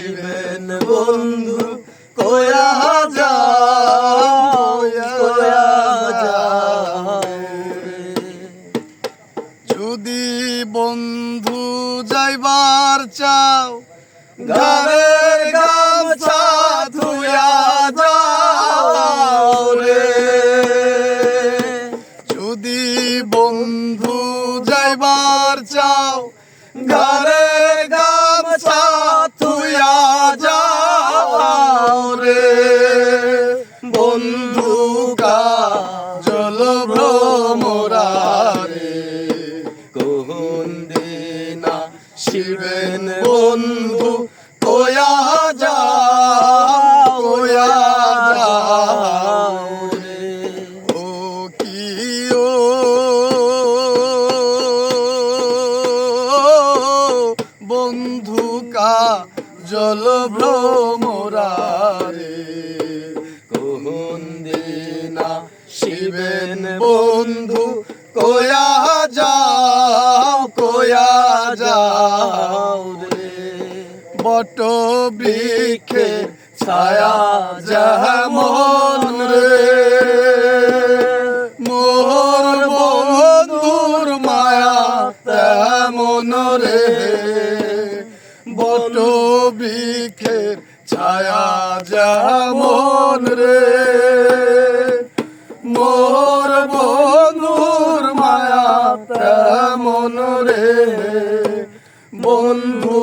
দিবেন বন্ধু কোয়া যা যদি বন্ধু যাইবার চাও গারে শিবেন বন্ধু কোয়া যা ও কি ও? বন্ধু কা জল ভ্রমরা রে কোন দিনা শিবেন বন্ধু কোয়া বট বৃক্ষে ছায়া যেমন রে। মোর বন্ধুর মায়া তেমন রে। বট বৃক্ষের ছায়া যেমন রে। মোর বন্ধুর মায়া তেমন রে। বন্ধু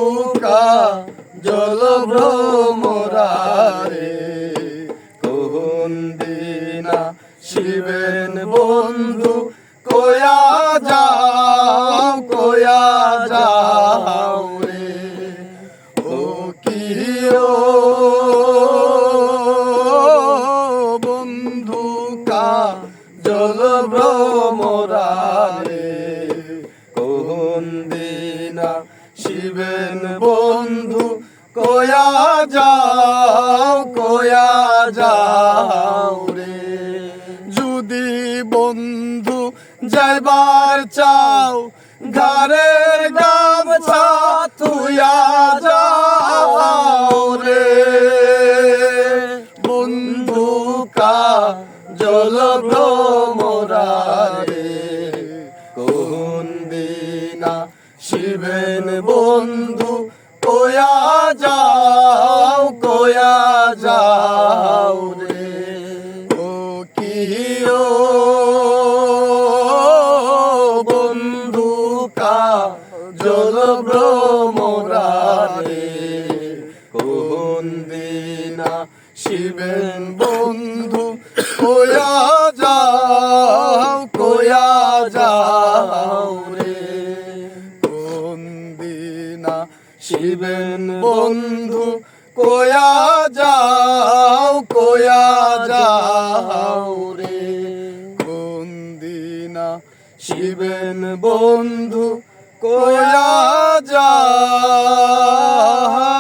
শিবেন বন্ধু, কোয়া যাও কোয়া যাও রে। ও কি বন্ধু, কা জল ভ্রমরা রে কোন দিনা শিবেন বন্ধু, কোয়া বন্ধু, যাইবার চাও ঘরের গামছা তুইয়া যাও রে। বন্ধু কা জল ভ্রমরা রে কোন দিনা শিবেন বন্ধু, কোয়া যাও কোয়া যাও রে। শিবেন বন্ধু, কোয়া যাও কোয়া যাও রে। কোন দিনা শিবেন বন্ধু, কোয়া যাও কোয়া যাও রে। কোন দিনা শিবেন বন্ধু, কোয়া যাও।